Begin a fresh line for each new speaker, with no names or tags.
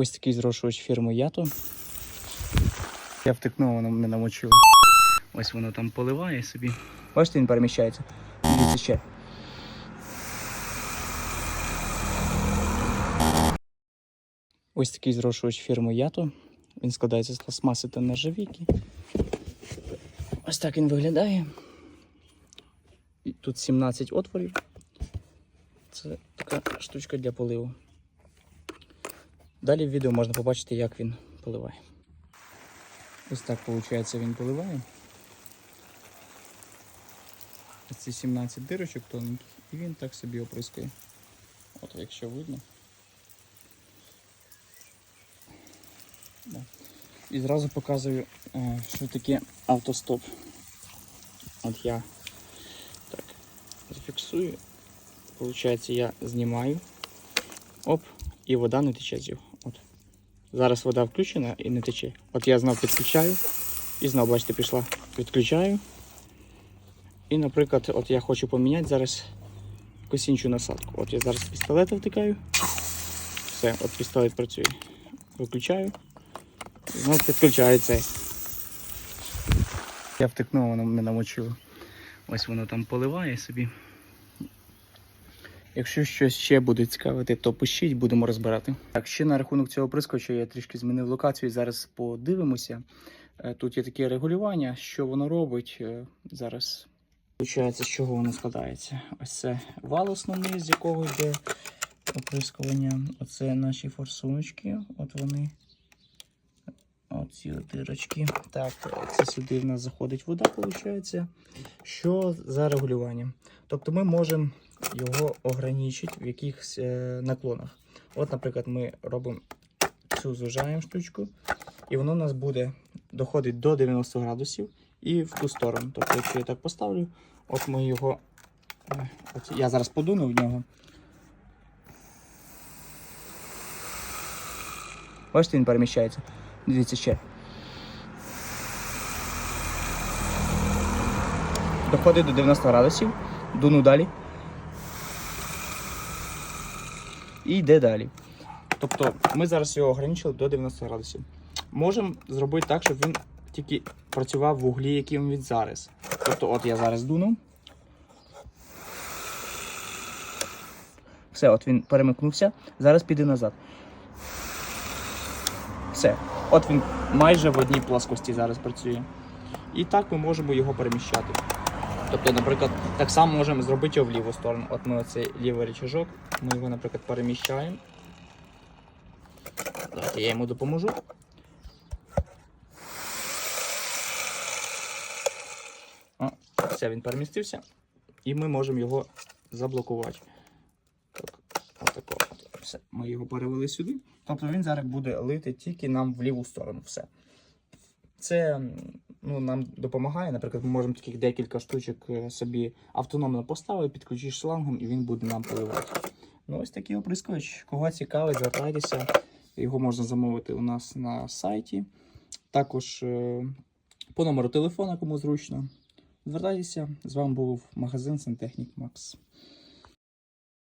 Ось такий зрошувач фірми Ято. Я втикнув, воно мене намочило. Ось воно там поливає собі. Бачите, він переміщається. Дивіться ще. Ось такий зрошувач фірми Ято. Він складається з пластмаси та нержавійки. Ось так він виглядає. Тут 17 отворів. Це така штучка для поливу. Далі в відео можна побачити, як він поливає. Ось так, виходить, він поливає. Ці 17 дирочок тоненьких, і він так собі оприскує. От якщо видно. Да. І зразу показую, е, що таке автостоп. От я так зафіксую. Получається, я знімаю. Оп, і вода не тече з його. Зараз вода включена і не тече. От я знов підключаю. І знову, бачите, пішла. Відключаю. І, наприклад, от я хочу поміняти зараз якусь іншу насадку. От я зараз з пістолета втикаю. Все, от пістолет працює. Виключаю. Знову підключається. Я втикнув, воно мене намочило. Ось воно там поливає собі. Якщо щось ще буде цікавити, то пишіть, будемо розбирати. Так, ще на рахунок цього прискоча я трішки змінив локацію. Зараз подивимося. Е, Тут є таке регулювання, що воно робить. Е, Зараз Получається, з чого воно складається. Ось це вал основний, з якого йде оприскування. Оце наші форсуночки. От вони. Оці дирочки. Так, це сюди в нас заходить вода, виходить. Що за регулюванням? Тобто ми можемо його ограничити в якихось е, наклонах. От, наприклад, ми робимо цю зужаємо штучку, і воно у нас буде доходить до 90 градусів і в ту сторону. Тобто, якщо я так поставлю, от ми його. е, От я зараз подуну в нього. Бачите, він переміщається. Дивіться ще. Доходить до 90 градусів, дуну далі. І йде далі. Тобто ми зараз його ограничили до 90 градусів. Можемо зробити так, щоб він тільки працював в углі, яким він зараз. Тобто, от я зараз дуну. Все, от він перемикнувся. Зараз піде назад. Все. От він майже в одній плоскості зараз працює. І так ми можемо його переміщати. Тобто, наприклад, так само можемо зробити його в ліву сторону. От ми оцей лівий рычажок, ми його, наприклад, переміщаємо. Давайте я йому допоможу. О, все, він перемістився. І ми можемо його заблокувати. Так, отако. от. Все, ми його перевели сюди. Тобто він зараз буде лити тільки нам в ліву сторону. Все. Це ну, нам допомагає. Наприклад, ми можемо таких декілька штучок е, собі автономно поставити, підключиш шлангом і він буде нам поливати. Ну, ось такий оприскувач. Кого цікавить, звертайтеся. Його можна замовити у нас на сайті. Також е, по номеру телефона, кому зручно. Звертайтеся. З вами був магазин Сантехнік Макс.